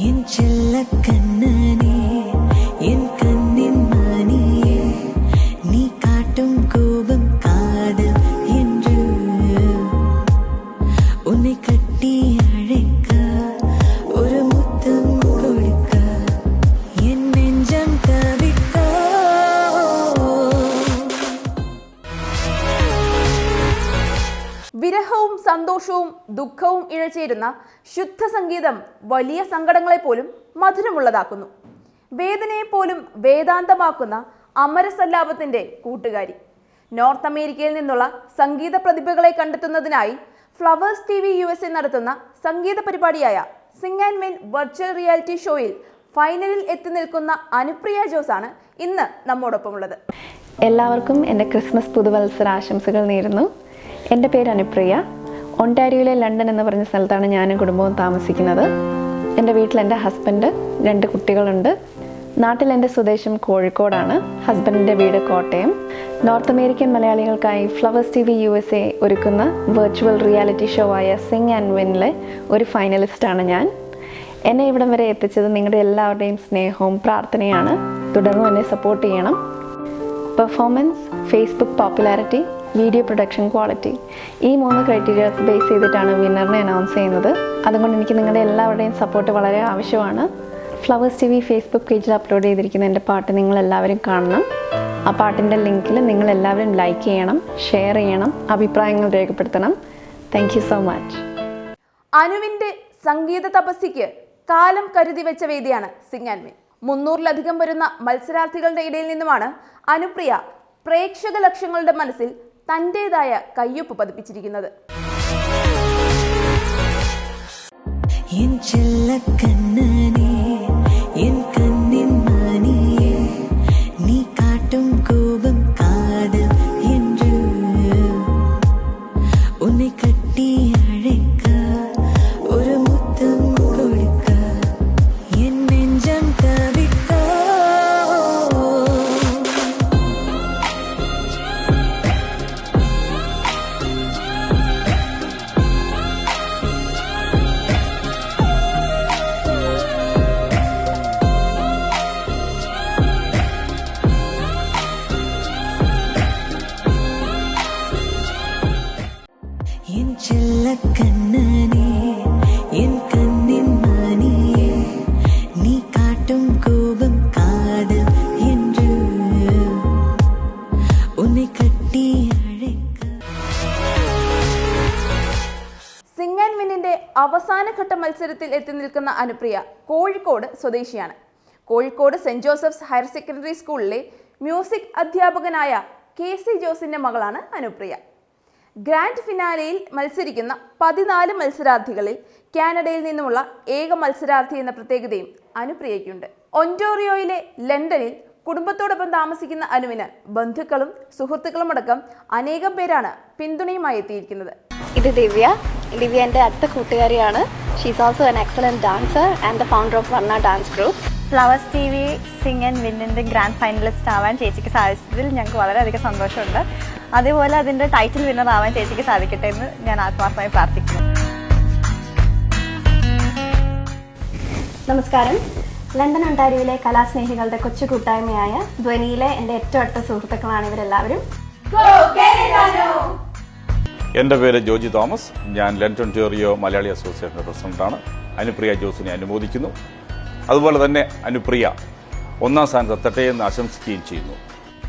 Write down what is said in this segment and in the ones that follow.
என் செல்ல கண்ணனே என் സന്തോഷവും ദുഃഖവും ഇഴചേരുന്ന ശുദ്ധ സംഗീതം വലിയ സങ്കടങ്ങളെപ്പോലും മധുരമുള്ളതാക്കുന്നു. വേദനയെപ്പോലും വേദാന്തമാക്കുന്ന അമരസല്ലാപത്തിന്റെ കൂട്ടുകാരി. നോർത്ത് അമേരിക്കയിൽ നിന്നുള്ള സംഗീത പ്രതിഭകളെ കണ്ടെത്തുന്നതിനായി Flowers T V U S A നടത്തുന്ന സംഗീത പരിപാടിയായ sing and win virtual reality ഷോയിൽ ഫൈനലിൽ എത്തി നിൽക്കുന്ന അനുപ്രിയ ജോസ് ആണ് ഇന്ന് നമ്മോടൊപ്പമുള്ളത്. എല്ലാവർക്കും എന്റെ ക്രിസ്മസ് പുതുവത്സര ആശംസകൾ നേരുന്നു. എന്റെ പേര് അനുപ്രിയ. ഒണ്ടാരിയോയിലെ ലണ്ടൻ എന്ന് പറഞ്ഞ സ്ഥലത്താണ് ഞാനും കുടുംബവും താമസിക്കുന്നത്. എന്റെ വീട്ടിൽ എന്റെ ഹസ്ബൻഡ് രണ്ട് കുട്ടികളുണ്ട്. നാട്ടിൽ എന്റെ സ്വദേശം കോഴിക്കോടാണ്. ഹസ്ബൻഡിന്റെ വീട് Kottayam. North American മലയാളികൾക്കായി Flowers T V U S A ഒരുക്കുന്ന വെർച്വൽ റിയാലിറ്റി ഷോ ആയ സിംഗ് ആൻഡ് വിനിലെ ഒരു ഫൈനലിസ്റ്റാണ് ഞാൻ. എന്നെ ഇവിടം വരെ എത്തിച്ചത് നിങ്ങളുടെ എല്ലാവരുടെയും സ്നേഹവും പ്രാർത്ഥനയാണ്. തുടർന്നും എന്നെ സപ്പോർട്ട് ചെയ്യണം. Performance Facebook popularity video production quality ഈ മൂന്ന് ക്രൈറ്റീരിയാസ് ബേസ് ചെയ്തിട്ടാണ് വിന്നറിനെ അനൗൺസ് ചെയ്യുന്നത്. അതുകൊണ്ട് എനിക്ക് നിങ്ങളുടെ എല്ലാവരുടെയും സപ്പോർട്ട് വളരെ ആവശ്യമാണ്. ഫ്ലവേഴ്സ് ടി വി ഫേസ്ബുക്ക് പേജിൽ അപ്ലോഡ് ചെയ്തിരിക്കുന്ന എന്റെ പാട്ട് നിങ്ങൾ എല്ലാവരും കാണണം. ആ പാട്ടിന്റെ ലിങ്കിൽ നിങ്ങൾ എല്ലാവരും ലൈക്ക് ചെയ്യണം ഷെയർ ചെയ്യണം അഭിപ്രായങ്ങൾ രേഖപ്പെടുത്തണം. താങ്ക് സോ മച്ച് അനുവിന്റെ സംഗീത തപസ്യയ്ക്ക് കാലം കരുതി വെച്ച വേദിയാണ് സിംഗ് മുന്നൂറിലധികം വരുന്ന മത്സരാർത്ഥികളുടെ ഇടയിൽ നിന്നുമാണ് അനുപ്രിയ പ്രേക്ഷക ലക്ഷ്യങ്ങളുടെ മനസ്സിൽ തന്റേതായ കയ്യൊപ്പ് പതിപ്പിച്ചിരിക്കുന്നത്. ചെല്ലക്കണ്ണനേ മത്സരത്തിൽ എത്തി നിൽക്കുന്ന അനുപ്രിയ കോഴിക്കോട് സ്വദേശിയാണ്. Kozhikode Saint Joseph's higher secondary സ്കൂളിലെ മ്യൂസിക് അധ്യാപകനായ കെ സി ജോസിന്റെ മകളാണ് അനുപ്രിയ. ഗ്രാൻഡ് ഫിനാലയിൽ മത്സരിക്കുന്ന പതിനാല് മത്സരാർത്ഥികളിൽ കാനഡയിൽ നിന്നുമുള്ള ഏക മത്സരാർത്ഥി എന്ന പ്രത്യേകതയും അനുപ്രിയയ്ക്കുണ്ട്. ഒന്റോറിയോയിലെ ലണ്ടനിൽ കുടുംബത്തോടൊപ്പം താമസിക്കുന്ന അനുവിന് ബന്ധുക്കളും സുഹൃത്തുക്കളും അടക്കം അനേകം പേരാണ് പിന്തുണയുമായി എത്തിയിരിക്കുന്നത്. ഇത് ദിവ്യ. ദിവ്യ എന്റെ അടുത്ത കൂട്ടുകാരിയാണ്. She's also an excellent dancer and the founder of Varna dance group Flowers T V sing and വിന്നിന്റെ grand finalist ആവാൻ ചേച്ചിക്ക് സാധിച്ചതിൽ ഞങ്ങൾക്ക് വളരെയധികം സന്തോഷമുണ്ട്. അതേപോലെ അതിന്റെ ടൈറ്റിൽ വിന്നർ ആവാൻ ചേച്ചിക്ക് സാധിക്കട്ടെ എന്ന് ഞാൻ ആത്മാർത്ഥമായി പ്രാർത്ഥിക്കുന്നു. നമസ്കാരം. ലണ്ടൻ അണ്ടാരിയിലെ കലാസ്നേഹികളുടെ കൊച്ചു കൂട്ടായ്മയായ ധ്വനിയിലെ എന്റെ ഏറ്റവും അടുത്ത സുഹൃത്തുക്കളാണ് ഇവരെല്ലാവരും. എന്റെ പേര് ജോജി തോമസ്. ഞാൻ ലണ്ടൻ ടോറിയോ മലയാളി അസോസിയേഷന്റെ പ്രസിഡന്റാണ് അനുപ്രിയ ജോസിനെ അനുമോദിക്കുന്നു. അതുപോലെ തന്നെ അനുപ്രിയ ഒന്നാം സ്ഥാനത്ത് എത്തട്ടെ എന്ന് ആശംസിക്കുകയും ചെയ്യുന്നു.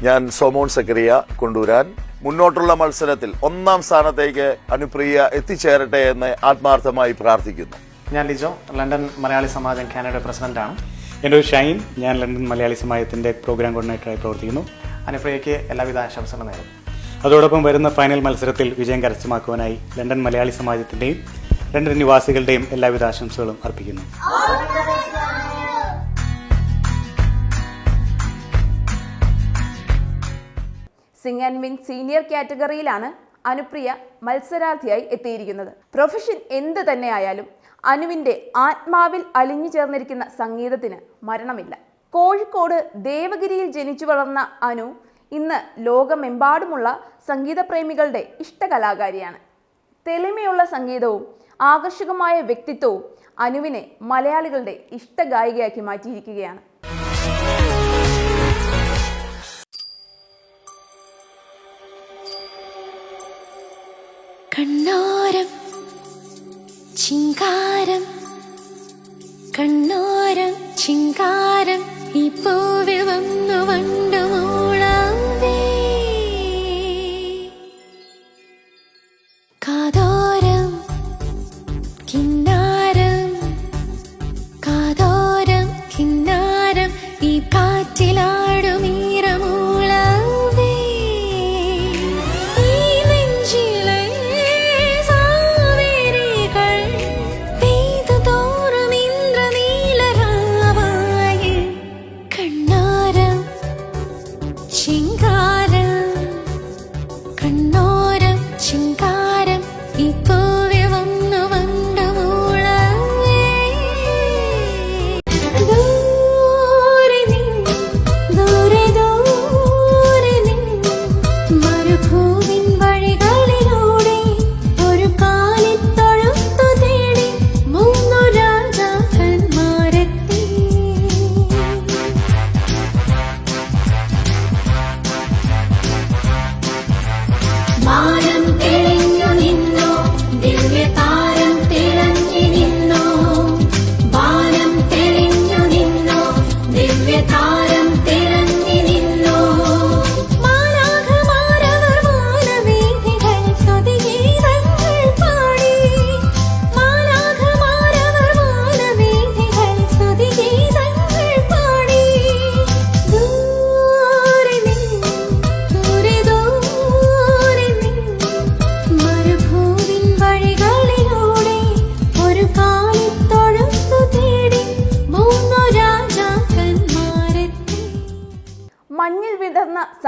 ഞാൻ സോമോൺ സക്കറിയ കൊണ്ടുവരാൻ മുന്നോട്ടുള്ള മത്സരത്തിൽ ഒന്നാം സ്ഥാനത്തേക്ക് അനുപ്രിയ എത്തിച്ചേരട്ടെ എന്ന് ആത്മാർത്ഥമായി പ്രാർത്ഥിക്കുന്നു. ഞാൻ ലിജോ ലണ്ടൻ മലയാളി സമാജം കാനഡ പ്രസിഡന്റാണ് എന്റെ ഒരു ഷൈൻ. ഞാൻ ലണ്ടൻ മലയാളി സമാജത്തിന്റെ പ്രോഗ്രാം കോർഡിനേറ്ററായി പ്രവർത്തിക്കുന്നു. അനുപ്രിയയ്ക്ക് എല്ലാവിധ ആശംസകളും നേരുന്നു. അതോടൊപ്പം വരുന്ന ഫൈനൽ മത്സരത്തിൽ വിജയം കരസ്ഥമാക്കുവാനായി ലണ്ടൻ മലയാളി സമാജത്തിന്റെയും ലണ്ടൻ നിവാസികളുടെയും എല്ലാവിധ ആശംസകളും അർപ്പിക്കുന്നു. സിംഗ് ആൻഡ് വിൻ സീനിയർ കാറ്റഗറിയിലാണ് അനുപ്രിയ മത്സരാർത്ഥിയായി എത്തിയിരിക്കുന്നത്. പ്രൊഫഷൻ എന്ത് തന്നെയായാലും അനുവിന്റെ ആത്മാവിൽ അലിഞ്ഞു ചേർന്നിരിക്കുന്ന സംഗീതത്തിന് മരണമില്ല. കോഴിക്കോട് ദേവഗിരിയിൽ ജനിച്ചു വളർന്ന അനു ഇന്ന് ലോകമെമ്പാടുമുള്ള സംഗീതപ്രേമികളുടെ ഇഷ്ടകലാകാരിയാണ്. തെളിമയുള്ള സംഗീതവും ആകർഷകമായ വ്യക്തിത്വവും അനുവിനെ മലയാളികളുടെ ഇഷ്ടഗായികയാക്കി മാറ്റിയിരിക്കുകയാണ്. കണ്ണോരം ചിങ്കാരം കണ്ണോരം ചിങ്കാരം.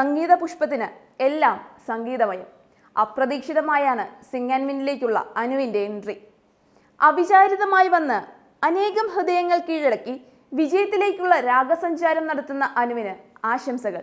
സംഗീത പുഷ്പത്തിന് എല്ലാം സംഗീതമയം. അപ്രതീക്ഷിതമായാണ് സിംഗ് ആൻഡ് മിന്നിലേക്കുള്ള അനുവിന്റെ എൻട്രി. അവിചാരിതമായി വന്ന് അനേകം ഹൃദയങ്ങൾ കീഴടക്കി വിജയത്തിലേക്കുള്ള രാഗസഞ്ചാരം നടത്തുന്ന അനുവിന് ആശംസകൾ.